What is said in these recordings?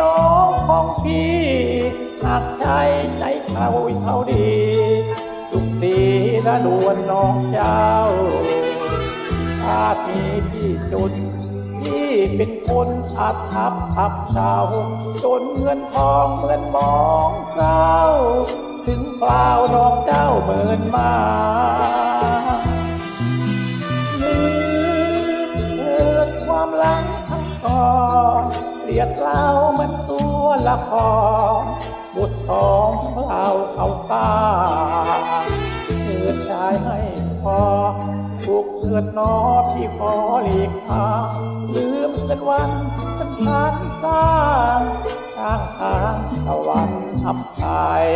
น้องของพี่หากใช้ใจเขาเขาดีทุกทีละดวนน้องเจ้าอาจมีที่จุดที่เป็นคนอับทับทับเศร้าจนเงินทองเหมือนมองเศร้าถึงเปล่าน้องเจ้าเหมือนมาลืมเกิดความหลังทั้งก่อน เกลียดเรามันตัวละครบุตรทองเราเขาตาเกิดชายให้พอถูกเกิดนอที่ขอหลีกทางลืมกันวันสันทานสร้างทางทางตะวันอับไทย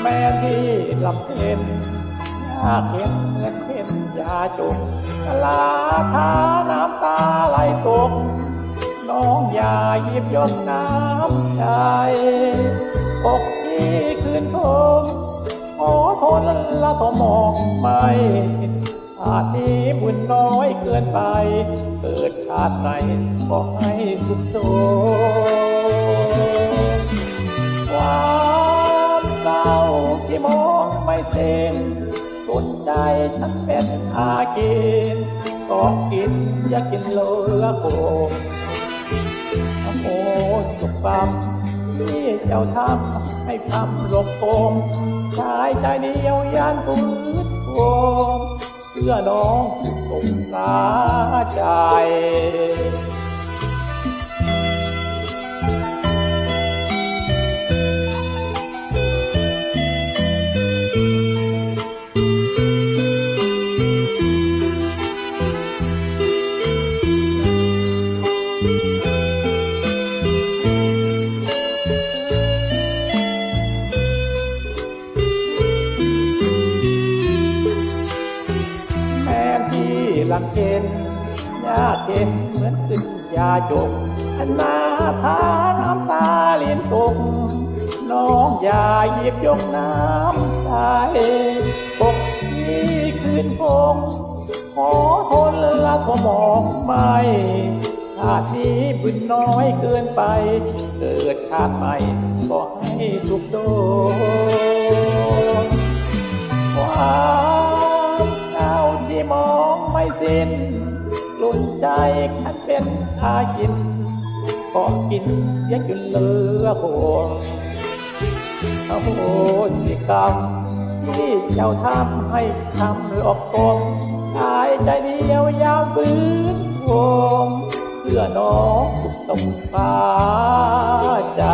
แม่ที่ลำเพ็ญยากเห็นเหมือนเพ็นยาจุกลาทาน้ำตา หยิบยกน้ำใจอกที่คืนทมขอโทษละทมองไม่อาจนี้บุญน้อยเกินไป เกิดชาติไหนก็ให้สุขโตความเศร้าที่มองไม่สิ้นสนใจฉันเป็นอากินก็กินอยากกินเลือโก โอ้สุขกรรมที่เจ้าทำให้คำหลบโกงชายใจเดียวยานฝืนโกงเพื่อน้องสงสาใจ ลำเค็นยาเค็นเหมือนขึ้นยาจกอันนาทาน้ำตาเลียนตกน้องอย่าหยิบยกน้ำใจปกที่คืนคงขอทนละขอมองไม่ชาตินี้บุญน้อยเกินไป เกิดชาติใหม่ก็ให้สุขโด ล่นลุ่นใจขันเป็นอากินก็กินเสียจนเหลือโหโหสิกรรมที่เจ้าทำให้ทำหลอกตมตายใจเดียวยาวฝืนวงเพื่อน้องสุขสงสาใจ